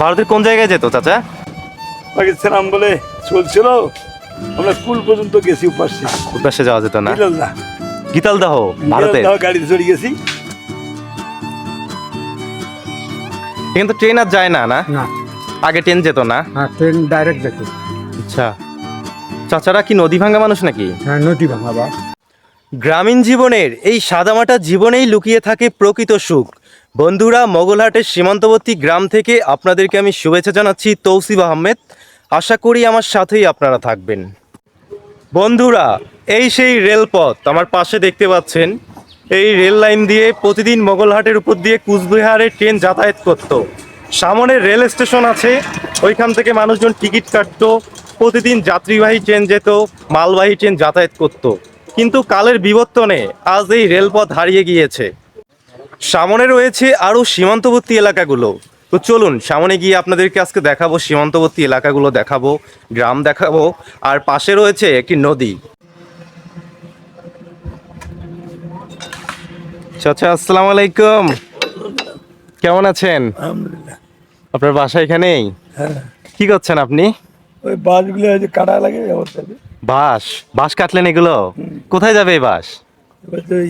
ভারতের কোন জায়গায় যেত চাচা? পাকিস্তান বলে চলছিল আমরা কুল পর্যন্ত গেছি উপাসে। উদ্বাসে যাওয়া যেত না। বিরলদা গীতালদাহ ভারতে? গাড়িতে চড়ে গেছি। কিন্তু ট্রেন আর যায় না না? আগে ট্রেন যেত না? হ্যাঁ ট্রেন ডাইরেক্ট যেত। আচ্ছা। চাচারা কি নদী ভাঙ্গা মানুষ নাকি? হ্যাঁ নদী ভাঙা বা। গ্রামীণ জীবনের এই সাদামাটা জীবনেই লুকিয়ে থাকে প্রকৃত সুখ। বন্ধুরা, মোগলহাটের সীমান্তবর্তী গ্রাম থেকে আপনাদেরকে আমি শুভেচ্ছা জানাচ্ছি তৌসিব আহমেদ। আশা করি আমার সাথেই আপনারা থাকবেন। বন্ধুরা, এই সেই রেলপথ, আমার পাশে দেখতে পাচ্ছেন, এই রেল লাইন দিয়ে প্রতিদিন মোগলহাটের উপর দিয়ে কুচবিহারের ট্রেন যাতায়াত করতো। সামনে রেল স্টেশন আছে, ওইখান থেকে মানুষজন টিকিট কাটতো, প্রতিদিন যাত্রীবাহী ট্রেন যেত, মালবাহী ট্রেন যাতায়াত করতো। কিন্তু কালের বিবর্তনে আজ এই রেলপথ হারিয়ে গিয়েছে। সামনে রয়েছে আরও সীমান্তবর্তী এলাকাগুলো। তো চলুন সামনে গিয়ে আপনাদেরকে আজকে দেখাবো সীমান্তবর্তী এলাকাগুলো দেখাবো গ্রাম দেখাবো আর পাশে রয়েছে একটি নদী। চাচা আসসালামু আলাইকুম। কেমন আছেন? আপনার বাসা এখানেই? হ্যাঁ। কি করছেন আপনি? ওই বাসগুলো যে কাটা লাগে বাঁশ। বাঁশ কাটলেন এগুলো? কোথায় যাবে এই বাঁশ?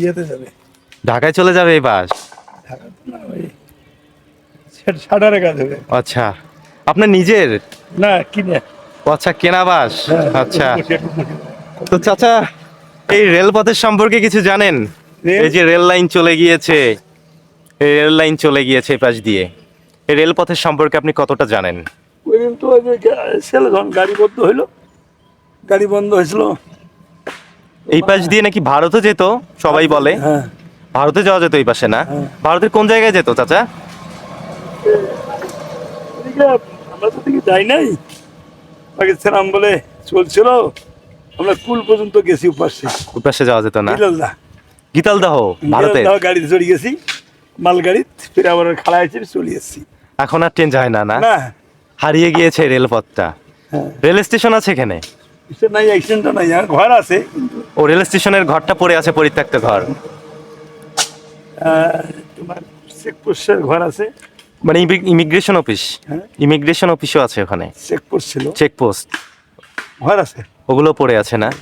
ইয়েতে যাবে। ঢাকায় চলে যাবে এই সাটারে কাজ হবে। আচ্ছা। আপনার নিজের? না কিনে। আচ্ছা কেনা বাস? হ্যাঁ, আচ্ছা। তো চাচা এই রেলপথের সম্পর্কে কিছু জানেন? এই যে রেল লাইন চলে গিয়েছে এই রেল লাইন চলে গিয়েছে পাশ দিয়ে। এই রেলপথের সম্পর্কে আপনি কতটা জানেন? ওই দিন তো ছেলে যখন গাড়ি বন্ধ হইল গাড়ি বন্ধ হয়েছিল। এই পাশ দিয়ে নাকি ভারতও যেত সবাই বলে। হ্যাঁ। ভারতে যাওয়া যেত এই পাশে না? হ্যাঁ। ভারতের কোন জায়গায় যেত চাচা? আমরা তো যাই নাই। পাকিস্তান বলে চলছিল। আমরা কুল পর্যন্ত গেছি উপাসে। পাশে যাওয়া যেত না। গীতালদাহ। ভারতে? বিরলদা গাড়িতে চড়ে গেছি। মাল গাড়ি ফিরে আবার চলে এসেছি। এখন আর ট্রেন যায় না না? হারিয়ে গিয়েছে রেলপথটা। হ্যাঁ। রেল স্টেশন আছে এখানে? নাই অ্যাক্সিডেন্টটা নাই হ্যাঁ, ঘর আছে। ও রেল স্টেশনের ঘরটা পড়ে আছে পরিত্যক্ত ঘর। তোমার চেকপোস্টের ঘর আছে? মানে ইমিগ্রেশন অফিস। হ্যাঁ। ইমিগ্রেশন অফিসও আছে ওখানে। চেকপোস্ট ছিল। চেকপোস্ট ঘর আছে? ওগুলো পড়ে আছে না?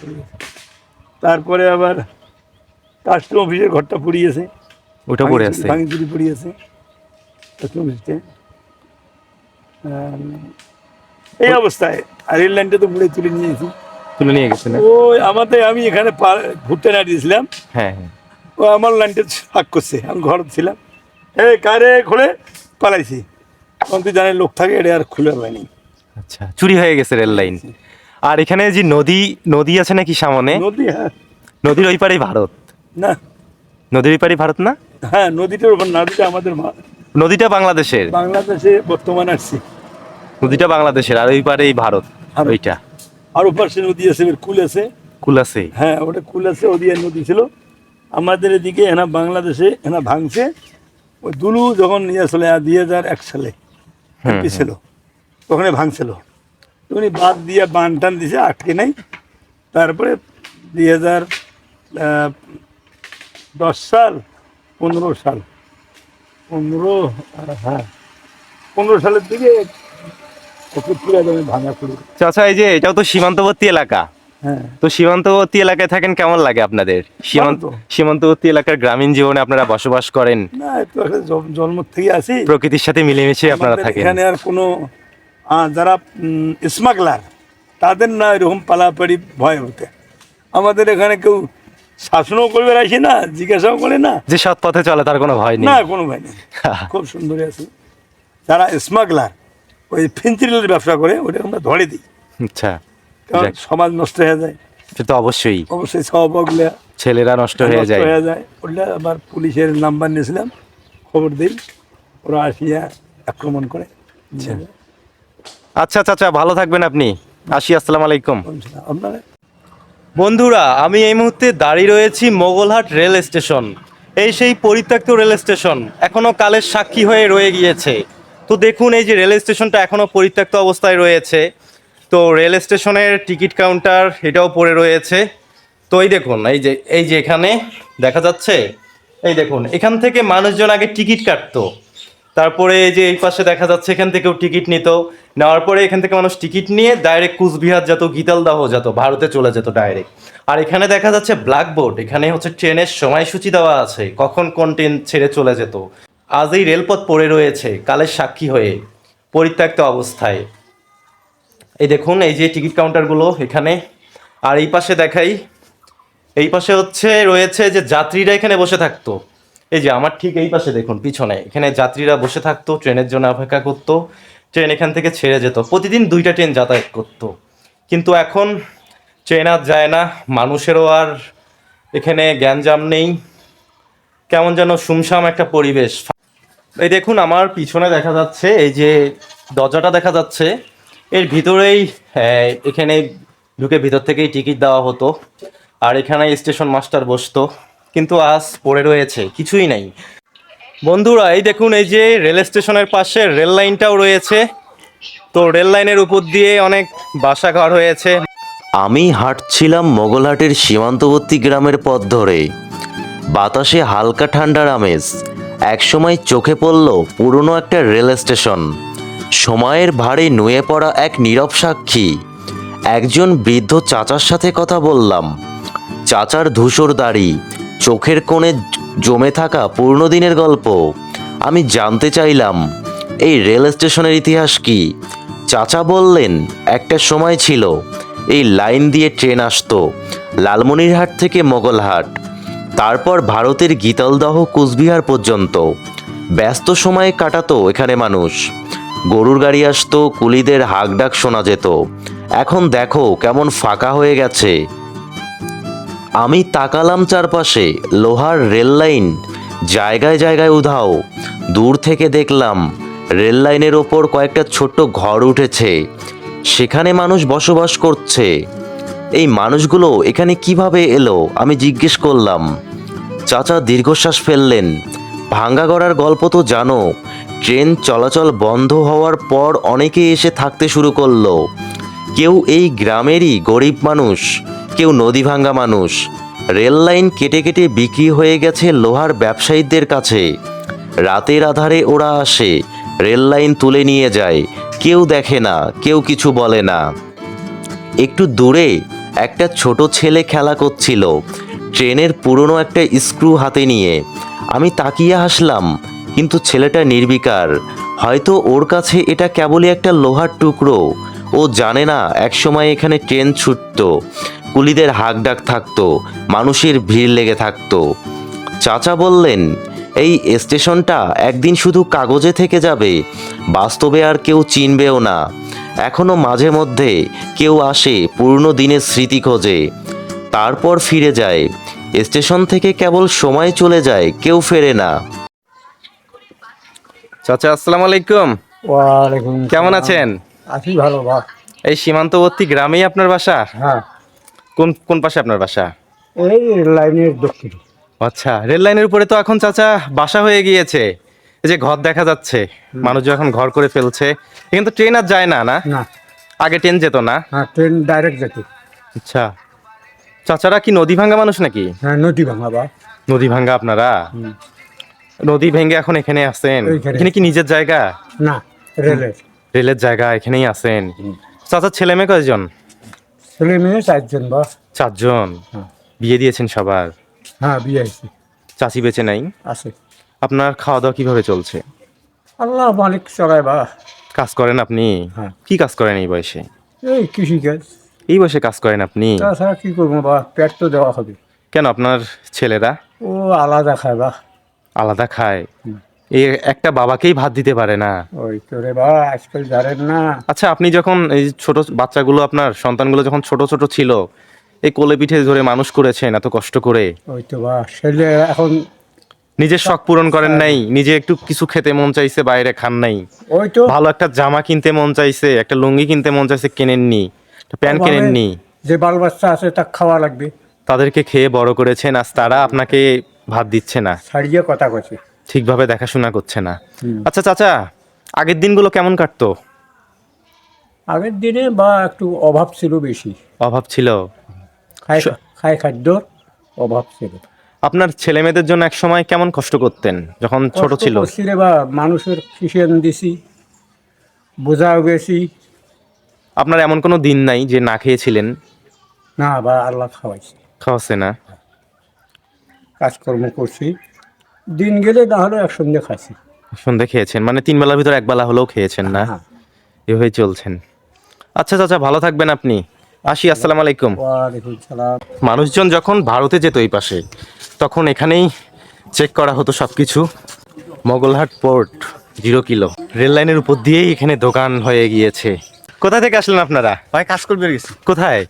তারপরে আবার কাস্টম অফিসের ঘরটা পুড়িয়েছে। ওটা পড়ে আছে। ভাঙিচুরি পুড়িয়েছে। কাস্টম অফিসে। এই অবস্থায়। আর রেল লাইনটা তো মুড়ে তুলে নিয়েছি। তুলে নিয়ে গেছে ওই আমাদের আমি এখানে পা- ঘুরতে না দিয়েছিলাম হ্যাঁ হ্যাঁ। ও আমার লাইনটা ফাঁক করছে আমি ঘর ছিলাম। এই কারে খুলে পালাইছি। তখন তুই জানে লোক থাকে এটা আর খুলে হয়নি আচ্ছা চুরি হয়ে গেছে রেল লাইন। আর এখানে যে নদী নদী আছে নাকি সামনে? নদী হ্যাঁ। নদীর ওই পারেই ভারত। না। নদীর ওই পারেই ভারত না? হ্যাঁ নদীটার উপর নদীটা আমাদের মা- নদীটা বাংলাদেশের? বাংলাদেশে বর্তমানে আসছি। নদীটা বাংলাদেশের আর ওই পারেই ভারত। ওইটা। আর ওপাশে নদী আছে কুল আছে। কুল আছে? হ্যাঁ ওটা কুল আছে ওদিকে নদী ছিল। আমাদের এদিকে এনা বাংলাদেশে এনা ভাঙছে। ওই দুলু যখন ইয়ে ছিল দুই হাজার এক সালে এমপি ছিল তখন ভাঙছিল। তখন বাদ দিয়ে বান টান দিছে আটকে নাই। তারপরে দুই হাজার দশ সাল পনেরো সাল পনেরো হ্যাঁ পনেরো সালের দিকে ভাঙা চাচা এই যে এটাও তো সীমান্তবর্তী এলাকা। তো সীমান্তবর্তী এলাকায় থাকেন কেমন লাগে আপনাদের? সীমান্ত সীমান্তবর্তী এলাকার গ্রামীণ জীবনে আপনারা বসবাস করেন? না জন্ম থেকে আসি প্রকৃতির সাথে মিলেমিশে আপনারা থাকেন। এখানে আর কোনো যারা স্মাগলার তাদের না এরকম পালাপাড়ি ভয় হতে। আমাদের এখানে কেউ শাসনও করবে আসি না জিজ্ঞাসাও করে না। যে সৎ পথে চলে তার কোনো ভয় নেই। না কোনো ভয় নেই। খুব সুন্দর আছে। যারা স্মাগলার ওই ফেন্সিলের ব্যবসা করে ওটা আমরা ধরে দিই। আচ্ছা। কারণ সমাজ নষ্ট হয়ে যায়। সে তো অবশ্যই। অবশ্যই স্বভাবগুলো ছেলেরা নষ্ট হয়ে যায়। হয়ে যায়। ওটা আবার পুলিশের নাম্বার নিয়েছিলাম। খবর দিই। ওরা আসিয়া আক্রমণ করে। আচ্ছা চাচা ভালো থাকবেন আপনি। আসি আসসালামু আলাইকুম। আপনারা? বন্ধুরা আমি এই মুহূর্তে দাঁড়িয়ে রয়েছি মোগলহাট রেল স্টেশন। এই সেই পরিত্যক্ত রেল স্টেশন এখনও কালের সাক্ষী হয়ে রয়ে গিয়েছে। তো দেখুন এই যে রেল স্টেশনটা এখনও পরিত্যক্ত অবস্থায় রয়েছে। তো রেল স্টেশনের টিকিট কাউন্টার এটাও পড়ে রয়েছে। তো এই দেখুন, এই যে এই যে এখানে দেখা যাচ্ছে, এই দেখুন, এখান থেকে মানুষজন আগে টিকিট কাটতো। তারপরে এই যে এই পাশে দেখা যাচ্ছে, এখান থেকেও টিকিট নিত। নেওয়ার পরে এখান থেকে মানুষ টিকিট নিয়ে ডাইরেক্ট কুচবিহার যেত, গীতালদাহ যেত, ভারতে চলে যেত ডাইরেক্ট আর এখানে দেখা যাচ্ছে ব্ল্যাকবোর্ড, এখানে হচ্ছে ট্রেনের সময়সূচি দেওয়া আছে, কখন কোন ট্রেন ছেড়ে চলে যেত। আজ এই রেলপথ পড়ে রয়েছে, কালের সাক্ষী হয়ে, পরিত্যক্ত অবস্থায়। এই দেখুন, এই যে টিকিট কাউন্টারগুলো এখানে। আর এই পাশে দেখাই, এই পাশে হচ্ছে রয়েছে যে যাত্রীরা এখানে বসে থাকতো। এই যে আমার ঠিক এই পাশে দেখুন, পিছনে। এখানে যাত্রীরা বসে থাকতো, ট্রেনের জন্য অপেক্ষা করতো। ট্রেন এখান থেকে ছেড়ে যেত। প্রতিদিন দুইটা ট্রেন যাতায়াত করতো। কিন্তু এখন ট্রেন আর যায় না, মানুষেরও আর এখানে জ্ঞানজাম নেই। কেমন যেন সুমসাম একটা পরিবেশ। এই দেখুন, আমার পিছনে দেখা যাচ্ছে, এই যে দরজাটা দেখা যাচ্ছে। এর ভিতরেই এখানে ঢুকে ভিতর থেকেই টিকিট দেওয়া হতো। আর এখানে স্টেশন মাস্টার বসতো। কিন্তু আজ পড়ে রয়েছে, কিছুই নাই। বন্ধুরা, এই দেখুন, এই যে রেল স্টেশনের পাশে রেল লাইনটাও রয়েছে। তো রেল লাইনের উপর দিয়ে অনেক বাসা ঘর হয়েছে। আমি হাঁটছিলাম মোগলহাটের সীমান্তবর্তী গ্রামের পথ ধরে। বাতাসে হালকা ঠান্ডার আমেজ। একসময় চোখে পড়ল পুরনো একটা রেল স্টেশন। সময়ের ভারে নুয়ে পড়া এক নীরব সাক্ষী। একজন বৃদ্ধ চাচার সাথে কথা বললাম। চাচার ধূসর দাড়ি, চোখের কোণে জমে থাকা পুরনো দিনের গল্প। আমি জানতে চাইলাম, এই রেল স্টেশনের ইতিহাস কি? চাচা বললেন, একটা সময় ছিল, এই লাইন দিয়ে ট্রেন আসতো, লালমনিরহাট থেকে মোগলহাট। তারপর ভারতের গীতলদহ, কুচবিহার পর্যন্ত। ব্যস্ত সময়ে কাটাতো এখানে মানুষ। গরুর গাড়ি আসতো, কুলিদের হাঁকডাক শোনা যেত। এখন দেখো কেমন ফাঁকা হয়ে গেছে। আমি তাকালাম চারপাশে, লোহার রেল লাইন। জায়গায় জায়গায় উধাও। দূর থেকে দেখলাম, রেল লাইনের ওপর কয়েকটা ছোট্ট ঘর উঠেছে। সেখানে মানুষ বসবাস করছে। এই মানুষগুলো এখানে কীভাবে এলো, আমি জিজ্ঞেস করলাম। চাচা দীর্ঘশ্বাস ফেললেন। ভাঙ্গা গড়ার গল্প তো জানো ট্রেন চলাচল বন্ধ হওয়ার পর অনেকে এসে থাকতে শুরু করল। কেউ এই গ্রামেরই গরিব মানুষ, কেউ নদী ভাঙ্গা মানুষ। রেল লাইন কেটে কেটে বিক্রি হয়ে গেছে লোহার ব্যবসায়ীদের কাছে। রাতের আধারে ওরা আসে, রেল লাইন তুলে নিয়ে যায়। কেউ দেখে না, কেউ কিছু বলে না। একটু দূরে একটা ছোট ছেলে খেলা করছিল। ট্রেনের পুরনো একটা স্ক্রু হাতে নিয়ে। আমি তাকিয়ে হাসলাম কিন্তু ছেলেটা নির্বিকার। হয়তো ওর কাছে এটা কেবলই একটা লোহার টুকরো। ও জানে না, একসময় এখানে ট্রেন ছুটতো। কুলিদের হাঁকডাক থাকতো, মানুষের ভিড় লেগে থাকতো। চাচা বললেন, এই স্টেশনটা একদিন শুধু কাগজে থেকে যাবে। বাস্তবে আর কেউ চিনবেও না। এখনও মাঝে মধ্যে কেউ আসে পুরনো দিনের স্মৃতি খোঁজে। তারপর ফিরে যায়। স্টেশন থেকে কেবল সময় চলে যায়, কেউ ফেরে না। চাচা আসসালামু আলাইকুম। ওয়ালাইকুম কেমন আছেন? আছি ভালো বা। এই সীমান্তবর্তী গ্রামেই আপনার বাসা? হ্যাঁ। কোন কোন পাশে আপনার বাসা? এই লাইনের দক্ষিণ। আচ্ছা রেল লাইনের উপরে তো এখন চাচা বাসা হয়ে গিয়েছে। এই যে ঘর দেখা যাচ্ছে মানুষ যখন ঘর করে ফেলছে। এখানে তো ট্রেন আর যায় না না? না। আগে ট্রেন যেত না? হ্যাঁ ট্রেন ডাইরেক্ট যেত। আচ্ছা। চাচারা কি নদী ভাঙ্গা মানুষ নাকি? হ্যাঁ নদী ভাঙা বা। নদী ভাঙ্গা আপনারা। নদী ভেঙ্গে এখন এখানে আছেন? এখানে কি নিজের জায়গা? না রেলের। রেলের জায়গা এখানেই আছেন? চাচা ছেলে মেয়ে কয়জন? ছেলে মেয়ে চারজন বা চারজন? হ্যাঁ। বিয়ে দিয়েছেন সবার? হ্যাঁ বিয়ে হয়েছে। চাচি বেঁচে নাই? আছে। আপনার খাওয়া দাওয়া কীভাবে চলছে? আল্লাহ মালিক চলায় বা কাজ করেন আপনি? হ্যাঁ। কি কাজ করেন এই বয়সে? এই কৃষিকাজ। এই বয়সে কাজ করেন আপনি? তাছাড়া কি করব বা পেট তো দেওয়া হবে। কেন আপনার ছেলেরা? ও আলাদা খায় বা। আলাদা খায়। এই একটা বাবাকেই ভাত দিতে পারে না। ওই করে বা আজকাল জানেন না। আচ্ছা আপনি যখন এই ছোট বাচ্চাগুলো আপনার সন্তানগুলো যখন ছোট ছোট ছিল এই কোলে পিঠে ধরে মানুষ করেছেন এত কষ্ট করে? ওই তো বা ছেলে এখন নিজের শখ পূরণ করেন নাই নিজে একটু কিছু খেতে মন চাইছে বাইরে খান নাই। ওই তো। ভালো একটা জামা কিনতে মন চাইছে একটা লুঙ্গি কিনতে মন চাইছে কেনেননি প্যান্ট কেনেননি। যে বাল বাচ্চা আছে তা খাওয়া লাগবে। তাদেরকে খেয়ে বড় করেছেন আজ তারা আপনাকে ভাত দিচ্ছে না। ছাড়িয়ে কথা কছে ঠিকভাবে দেখাশোনা করছে না। আচ্ছা চাচা আগের দিনগুলো কেমন কাটতো? আগের দিনে বা একটু অভাব ছিল বেশি। অভাব ছিল? খাই খাদ্যর অভাব ছিল। আপনার ছেলে মেয়েদের জন্য এক সময় কেমন কষ্ট করতেন যখন ছোট ছিল? রে বা মানুষের কিষেন দিছি বোঝাও গেছি। আপনার এমন কোনো দিন নাই যে না খেয়েছিলেন? না বা আল্লাহ খাওয়াইছে। খাওয়াছে না? কাজকর্ম করছি। দিন গেলে না হলে একসঙ্গে খাইছি। সন্ধে খেয়েছেন? মানে তিন বেলার ভিতর এক বেলা হলেও খেয়েছেন না? হ্যাঁ। এভাবেই চলছেন। আচ্ছা চাচা ভালো থাকবেন আপনি। আসি আসসালামু আলাইকুম। সালাম। মানুষজন যখন ভারতে যেত এই পাশে তখন এখানেই চেক করা হতো সব কিছু Mogalhat port zero kilo rail লাইনের উপর দিয়েই এখানে দোকান হয়ে গিয়েছে। কোথা থেকে আসলেন আপনারা? ভাই কাজ করবে কোথায়?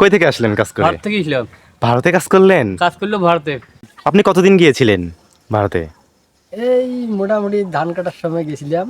কই থেকে আসলেন কাজ করে? থেকে ভারতে কাজ করলেন? কাজ করল ভারতে। আপনি কতদিন গিয়েছিলেন ভারতে? এই মোটামুটি ধান কাটার সময় গেছিলাম।